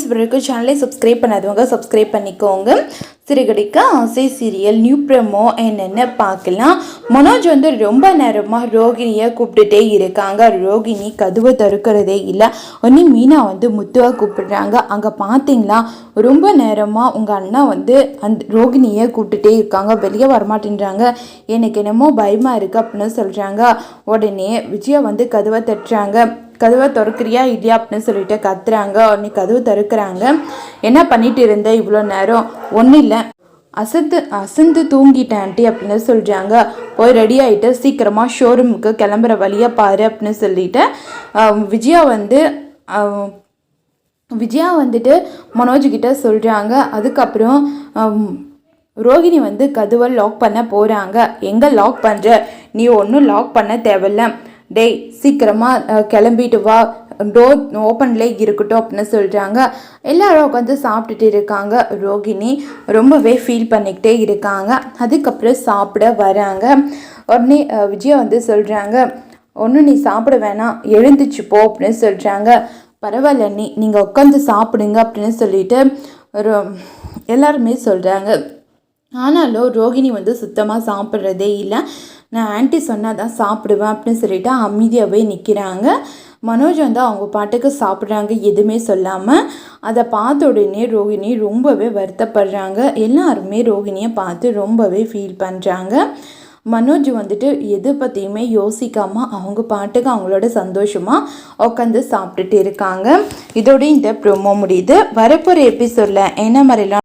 Friends வரைக்கும் சேனலை subscribe பண்ணாதவங்க சப்ஸ்கிரைப் பண்ணிக்கோங்க. சிறுகடிக்க ஆசை சீரியல் நியூ ப்ரமோ என்னென்னு பார்க்கலாம். மனோஜ் வந்து ரொம்ப நேரமாக ரோகிணியை கூப்பிட்டுட்டே இருக்காங்க. ரோகிணி கதவை திறக்கிறதே இல்லை. ஒன்னி மீனா வந்து முத்துவாக கூப்பிடுறாங்க. அங்கே பார்த்தீங்களா ரொம்ப நேரமாக உங்கள் அண்ணா வந்து அந்த ரோகிணியை கூப்பிட்டுட்டே இருக்காங்க. வெளியே வரமாட்டேன்றாங்க. எனக்கு என்னமோ பயமாக இருக்குது அப்படின்னு சொல்கிறாங்க உடனே விஜயா வந்து கதவை தட்டுறாங்க. கதவை திறக்கிறியா இல்லையா அப்படின்னு சொல்லிட்டு கத்துறாங்க. உடனே கதவு திறக்கிறாங்க. என்ன பண்ணிட்டு இருந்த? இவ்வளோ நேரம். ஒன்றும் இல்லை. அசந்து அசந்து தூங்கிட்டேன் ஆண்டி அப்படின்னு சொல்கிறாங்க போய் ரெடி ஆகிட்டு சீக்கிரமாக ஷோரூமுக்கு கிளம்புற வழியாக பாரு அப்படின்னு சொல்லிட்டு விஜயா வந்து விஜயா வந்துட்டு மனோஜ்கிட்ட சொல்கிறாங்க அதுக்கப்புறம் ஆம், ரோகிணி வந்து கதவை லாக் பண்ண போகிறாங்க எங்கே லாக் பண்ணுற நீ ஒன்றும் லாக் பண்ண தேவையில்ல. டேய் சீக்கிரமாக கிளம்பிட்டு வா. டோர் ஓப்பன்லேயே இருக்கட்டும் அப்படின்னு சொல்கிறாங்க எல்லாரும் உட்காந்து சாப்பிட்டுட்டு இருக்காங்க. ரோகிணி ரொம்பவே ஃபீல் பண்ணிக்கிட்டே இருக்காங்க. அதுக்கப்புறம் சாப்பிட வராங்க. உடனே விஜயா வந்து சொல்கிறாங்க ஒன்றும் நீ சாப்பிட வேணாம். எழுந்துச்சு போ அப்படின்னு சொல்கிறாங்க பரவாயில்ல நீ நீங்கள் உட்காந்து சாப்பிடுங்க அப்படின்னு சொல்லிட்டு ஒரு எல்லாருமே சொல்கிறாங்க ஆனாலும் ரோகிணி வந்து சுத்தமாக சாப்பிட்றதே இல்லை. நான் ஆன்ட்டி சொன்னால் தான் சாப்பிடுவேன் அப்படின்னு சொல்லிட்டு அமைதியாகவே நிற்கிறாங்க மனோஜ் வந்து அவங்க பாட்டுக்கு சாப்பிட்றாங்க எதுவுமே சொல்லாமல் அதை பார்த்த உடனே ரோகிணி ரொம்பவே வருத்தப்படுறாங்க. எல்லாருமே ரோகிணியை பார்த்து ரொம்பவே ஃபீல் பண்ணுறாங்க மனோஜ் வந்துட்டு எது பற்றியுமே யோசிக்காமல் அவங்க பாட்டுக்கு அவங்களோட சந்தோஷமாக உட்காந்து சாப்பிட்டுட்டு இருக்காங்க. இதோட இந்த ப்ரோமோ முடியுது. வரப்போகிற எபிசோடில் என்ன மாதிரிலாம்